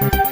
Thank you.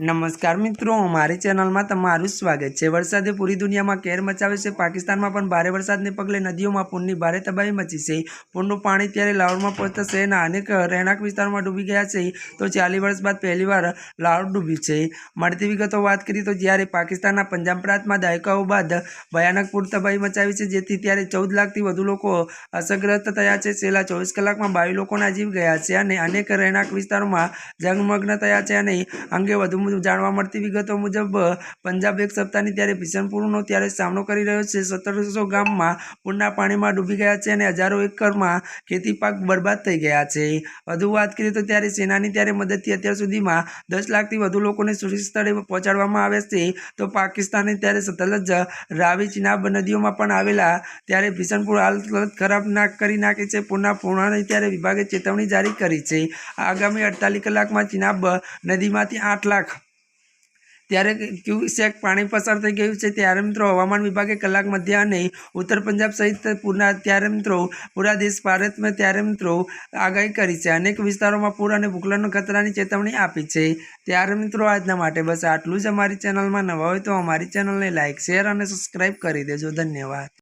નમસ્કાર મિત્રો મારી ચેનલમાં તમારું સ્વાગત છે. વરસાદે પૂરી દુનિયામાં કેર મચાવે છે. પાકિસ્તાનમાં પણ ભારે વરસાદને પગલે નદીઓમાં પૂરની ભારે તબાહી મચી છે. પૂરનું પાણી ત્યારે લાહોરમાં પહોંચતા શહેરના અનેક રહેણાંક વિસ્તારોમાં ડૂબી ગયા છે. તો ચાલીસ વર્ષ બાદ પહેલીવાર લાહોર ડૂબ્યું છે. મળતી વિગતો વાત કરીએ તો જ્યારે પાકિસ્તાનના પંજાબ પ્રાંતમાં દાયકાઓ બાદ ભયાનક પૂર તબાહી મચાવી છે, જેથી ત્યારે ચૌદ લાખથી વધુ લોકો અસરગ્રસ્ત થયા છે. છેલ્લા ચોવીસ કલાકમાં બાવીસ લોકોના જીવ ગયા છે અને અનેક રહેણાંક વિસ્તારોમાં જગમગ્ન થયા છે અને અંગે વધુ જાણવા મળતી વિગતો મુજબ પંજાબ એક સપ્તાહની ત્યારે ભીષણ ત્યારે સામનો કરી રહ્યો છે. સત્તરસો ગામમાં પૂરના પાણીમાં ડૂબી ગયા છે અને હજારો એકરમાં ખેતી પાક બરબાદ થઈ ગયા છે. વધુ વાત કરીએ તો ત્યારે સેનાની ત્યારે મદદથી અત્યાર સુધીમાં દસ લાખથી વધુ લોકોને સુરક્ષિત સ્થળે પહોંચાડવામાં આવ્યા છે. તો પાકિસ્તાને ત્યારે સતલજ રાવી ચિનાબ નદીઓમાં પણ આવેલા ત્યારે ભીષણપુર હાલત ખરાબ ના કરી નાખી છે. પૂરના પૂર્ણાની ત્યારે વિભાગે ચેતવણી જારી કરી છે. આગામી અડતાલીસ કલાકમાં ચિનાબ નદીમાંથી આઠ લાખ ત્યારે ક્યુસેક પાણી પસાર થઈ ગયું છે, ત્યારે મિત્રો હવામાન વિભાગે કલાક મધ્ય અને ઉત્તર પંજાબ સહિત પૂરના, ત્યારે મિત્રો પૂરા દેશ ભારતમાં ત્યારે મિત્રો આગાહી કરી છે. અનેક વિસ્તારોમાં પૂર અને ભૂખલનનો ખતરાની ચેતવણી આપી છે. ત્યારે મિત્રો આજના માટે બસ આટલું જ. અમારી ચેનલમાં નવા હોય તો અમારી ચેનલને લાઇક શેર અને સબસ્ક્રાઈબ કરી દેજો. ધન્યવાદ.